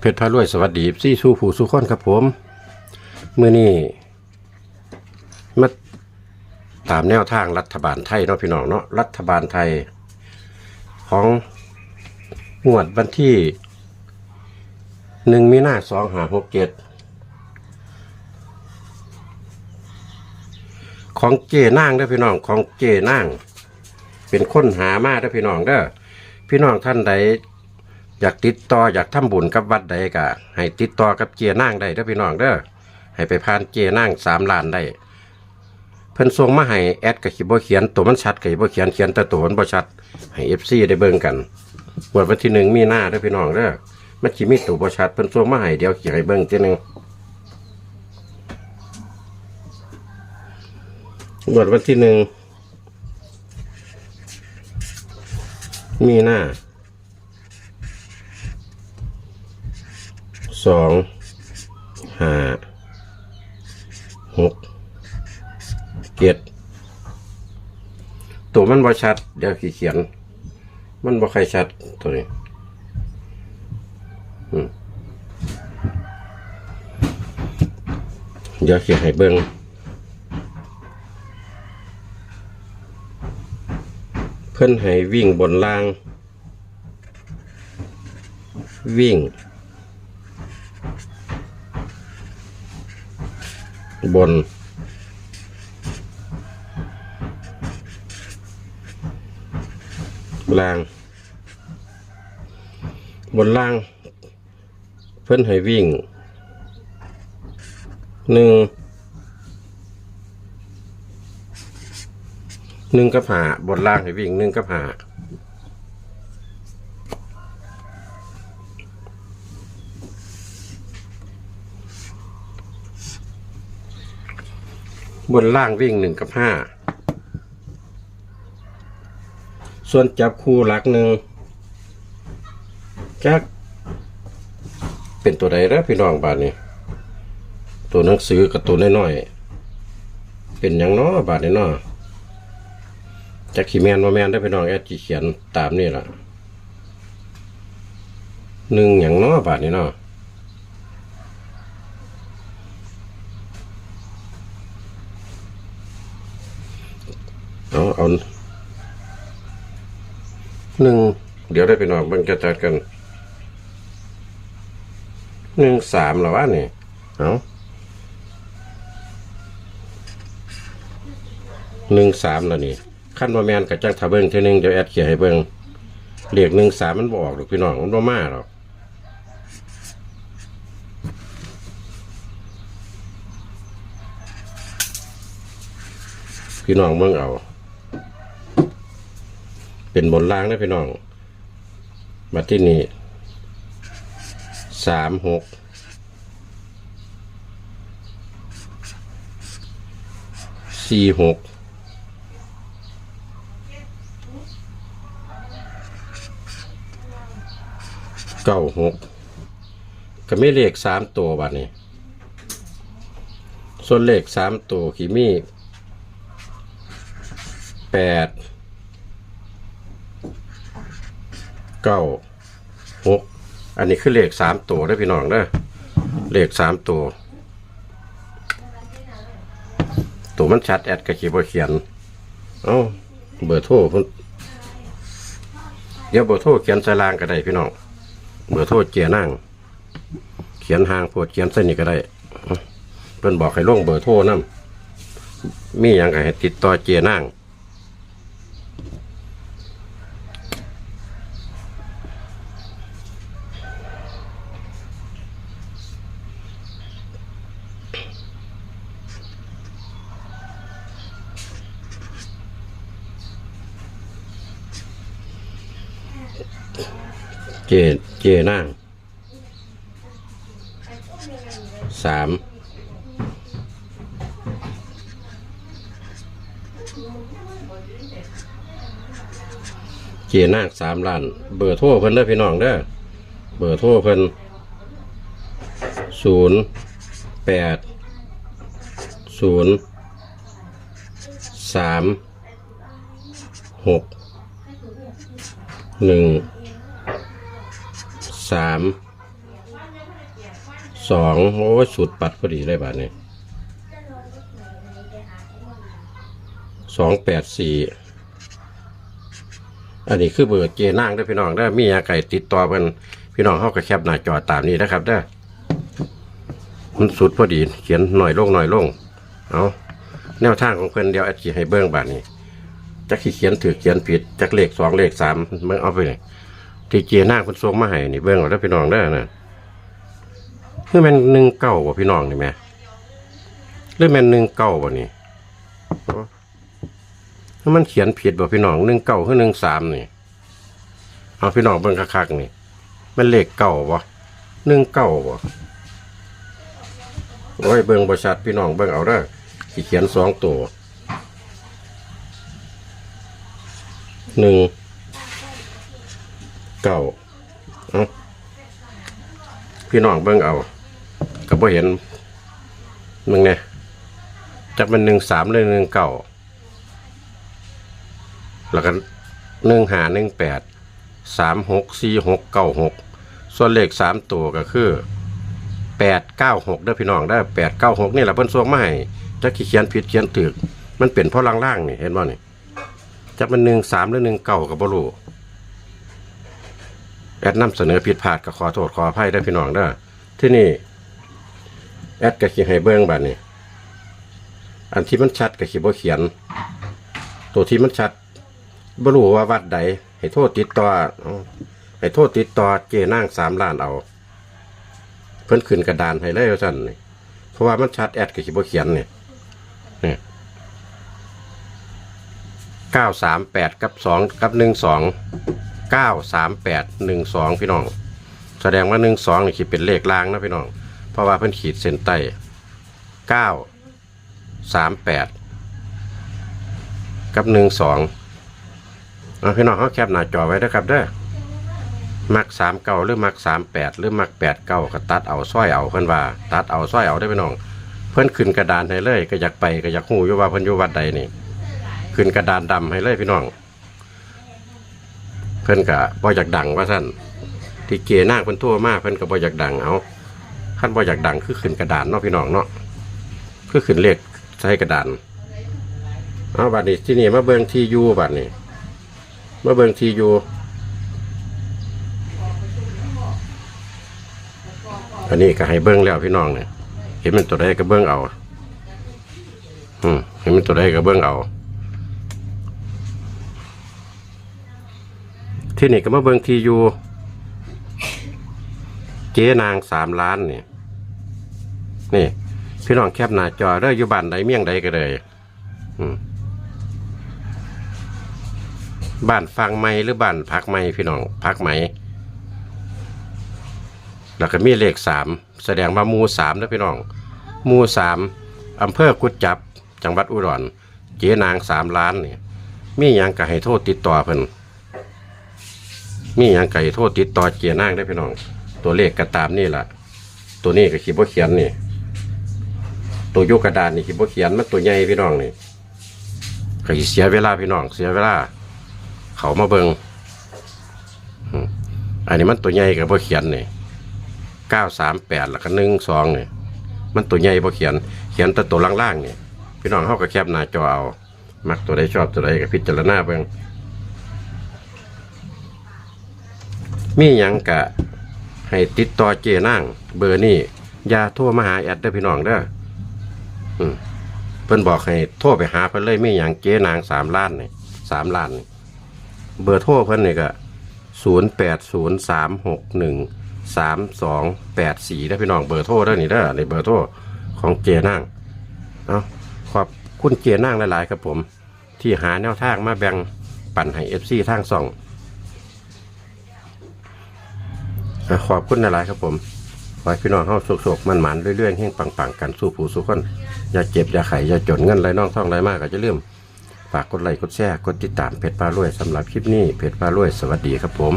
เพชรพารวยสวัสดีซี่สู้ผู้สู้คนครับผมเมื่อนี้มาตามแนวทางรัฐบาลไทยเนาะพี่น้องเนาะรัฐบาลไทย ของงวดวันที่หนึ่งมีนาสองหาหกเจ็ดของเจนางเด้อพี่น้องของเจนาง เป็นคนหามาเด้อพี่น้องเด้อพี่น้องท่านใด อยากติดต่ออยากทำบุญกับวัดใดก็ให้ติดต่อกับเจียนางได้เด้อพี่น้องเด้อให้ไปผ่านเจียนางสามล้านได้เพิ่นส่งมาให้แอดกับขีบเขียนตัวมันชัดกับขีบเขียนเขียนแต่ตัวมันบ่ชัด ให้เอฟซีได้เบิ่งกันงวดวันที่หนึ่งมีหน้าเด้อพี่น้องเด้อมันสิมีตัวบ่ชัดเพิ่นส่งมาให้เดี๋ยวเขียนให้เบิ่งทีหนึงงวดวันที่หนึ่งมีหน้า สองห้าหกเจ็ดตัวมันบ่ชัด เดี๋ยวขีเขียน มันบ่ใครชัดตัวนี้เดี๋ยวเขียนให้เบิ่งเพิ่นให้วิ่งบนล่าง วิ่ง บน ล่าง บนล่าง เพื่อนให้วิ่งหนึ่งหนึ่งกับหาบนล่างให้วิ่งหนึ่งกับหา บนล่างวิ่งหนึ่งกับห้าส่วนจับคู่หลักหนึ่งจักเป็นตัวใดแล้วพี่น้องบ้าทนี้ ตัวหนังสือกับตัวน้อยๆเป็นอย่างน้อบาทนี้น้อจักขีแมนว่าแมนได้พี่น้องแอดจีเขียนตามนี่ล่ะหนึ่งอย่างน้อบาทนี้น้อ เอาเอาหนึ่งเดี๋ยวได้ไปนอนเบิ่งจะจัดกันหนึ่งสามเหรอวะนี่เอาหนึ่งสามแล้วนี่ขั้นว่าแมนกับจังทาเบิ้งเท่านึงเดี๋ยวแอดเขียนให้เบิ้งเรียกหนึ่งสามมันบออกหรอกพี่น้องมันบ่มาหรอกพี่น้องเบิ่งเอา เป็นบนล่างนะพี่น้อง มาที่นี่สามหกสี่หกเก้าหกก็ไม่เลขสามตัวบัดนี้ ส่วนเลขสามตัวขีมีแปด เก้าหกอันนี้คือเลขสามตัวได้พี่น้องเด้อเลขสามตัว ตัวมันชัดแอดกับขีบเขียน เอ้าเบอร์โทรเพิ่นเดี๋ยวเบอร์โทรเขียนใส่ลางก็ได้พี่น้องเบอร์โทรเจียนั่งเขียนหางโพดเขียนเส้นนี้ก็ได้เพิ่นบอกให้ลงเบอร์โทรนํมีอย่างก็ให้ติดต่อเจียนั่ง เจเจนั่งสามเจนั่งสามล้าน เบอร์โทรเพิ่นเด้อพี่น้องเด้อเบอร์โทรเพิ่นศูนย์แปดศูนย์สามหกหนึ่ง สามสองโอ้ยสุดปัดพอดีเลยบาทนี้สองแปดสี่อันนี้คือเบอร์เจนั่งได้พี่น้องได้มีอาไก่ติดต่อกันพี่น้องเข้าก็แคปหน้าจอตามนี้นะครับได้มันสุดพอดีเขียนหน่อยลงหน่อยลงเอาแนวทางของเพื่อนเดียวแอดขีให้เบิ้งบาทนี้จักขีเขียนถือเขียนผิดจักเลขสองเลขสามเบิ้งเอาไปเลย ที่เจนั่งคนทรงมาให้นี่เบิ้งเอาได้อพี่น้องได้อนะคือแม่นหนึ่งเก้าบ่พี่น้องนี่แหม่หรือแม่นหนึ่งเก้าบ่นี่ถ้ามันเขียนผิดบ่พี่น้องหนึ่งเก้าคือหนึ่งสามนี่เอาพี่น้องเบิ่งคักๆนี่มันเลขเก้าบ่หนึ่งเก้าบ่โอ้ยเบิ่งบ่ชัดพี่น้องเบิ่งเอาเด้อสิเขียนสองตัวหนึ่ง เก้าพี่น้องเบิ่งเอาก็บ่เห็นมึงเนี่ยจักเป็นหนึ่งสามเลยหนึ่งเก้าแล้วก็หนึ่งหาหนึ่งแปดสามหกสี่หกเก้าหกส่วนเลขสามตัวก็คือแปดเก้าหกเด้อพี่น้องได้แปดเก้าหกนี่แหละเพิ่นส่งมาให้จักขี้เขียนผิดเขียนถูกมันเป็นเพราะล่างๆนี่เห็นบ่นี่จักเป็นหนึ่งสามหรือหนึ่งเก้าก็บ่รู้ แอดนำเสนอผิดพลาดก็ขอโทษขออภัยได้พี่น้องเด้อที่นี่แอดก็ขีให้เบิ้งบัดนี้ อันที่มันชัดก็ขีบ่เขียน ตัวที่มันชัดบ่รู้ว่าวัดใดให้โทษติดต่อเอให้โทษติดต่อเจนั่งสามล้านเอา เพิ่นขึ้นกระดานให้เลยว่าซั่นนี่เพราะว่ามันชัดแอดก็ขีบ่เขียนเนี่ยนี่เก้าสามแปดกับสองกับหนึ่งสอง เก้าสามแปดหนึ่งสองพี่น้อง แสดงว่าหนึ่งสองนี่คิดเป็นเลขล่างนะพี่น้อง เพราะว่าเพิ่นขีดเส้นใต้เก้าสามแปดกับหนึ่งสองเอาพี่น้องเขาแคปหน้าจอไว้นะครับเด้อมักสามเก้าหรือมักสามแปดหรือมักแปดเก้าก็ตัดเอาสร้อยเอาเพิ่นว่า ตัดเอาสร้อยเอาได้พี่น้อง เพิ่นขึ้นกระดานให้เลย ก็อยากไปก็อยากหูอยู่ว่าเพิ่นอยู่วัดใดนี่ ขึ้นกระดานดำให้เลยพี่น้อง พิ่นกะบ่อยากดังว่าท่านที่เกนางเพิ่นทั่วมากเพิ่นก็บ่อยากดังเอาขั้นบ่อยากดังคือขึ้นกระดานเนาะพี่น้องเนาะคือขึ้นเลขใช้กระดานเอาบัดนี้ที่นี่มาเบิ่งที่อยู่บัดนี้มาเบิ่งที่อยู่อันนี้ก็ให้เบิ่งแล้วพี่น้องเนี่ยเห็นมันตัวใดก็เบิ่งเอาอืมเห็นมันตัวใดก็เบิ่งเอา ที่นี่ก็มาเบิงทีอยู่เจ๊นางสามล้านนี่นี่ พี่น้องแคบหน้าจอเด้ออยู่บ้านใดเมี่ยงใดก็เลยบ้านฟังไม้หรือบ้านพักไม้พี่น้องพักไม้แล้วก็มีเลขสามแสดงว่ามูสามนะพี่น้องมูสามอำเภอกุดจับ จังหวัดอุดรเจ๊นางสามล้านนี่มีหยังก็ให้โทษติดต่อเพิ่น มีหยังไก่โทษติดต่อเกียร์นางได้พี่น้อง ตัวเลขก็ตามนี่แหละตัวนี้ก็ขีดบ่เขียนนี่ ตัวโยกกระดานนี่ขีดบ่เขียนมันตัวใหญ่พี่น้องนี่ก็เสียเวลาพี่น้อง เสียเวลา เขามาเบิงอันนี้มันตัวใหญ่กับบ่เขียนนี่เก้าสามแปดแล้วก็หนึ่งสองนี่มันตัวใหญ่บ่เขียน เขียนแต่ตัวล่างๆนี่พี่น้องเขาก็แคบหน้าจอเอา มักตัวใดชอบตัวใดก็พิจารณาเบิ่ง มีหยังกะ ให้ติดต่อเจนั่งเบอร์นี่อย่าโทรมาหาแอดเด้อพี่น้องเด้ออืมเพิ่นบอกให้โทรไปหาเพิ่นเลยมีหยังเจนางสามล้านนี่สามล้านนี่เบอร์โทรเพิ่นนี่ก็ศูนย์แปดศูนย์สามหกหนึ่งสามสองแปดสี่ได้อพี่น้องเบอร์โทรเด้อนี่เด้อในเบอร์โทรของเจนั่งเอาขอบคุณเจนั่งหลายๆครับผม ที่หาแนวทางมาแบ่งปันให้เอฟซีทางสอง ขอบคุณหลายครับผมขอให้พี่น้องเฮาสุขๆมันๆเรื่อยๆเฮงปังๆ กันสู้ผู้สู้คนอย่าเจ็บ อย่าไข่อย่าจนเงินไรน้องท่องไรมากก็จะลืมฝากกดไลค์กดแชร์กดติดตามเพจปลารวยสำหรับคลิปนี้เพจปลารวยสวัสดีครับผม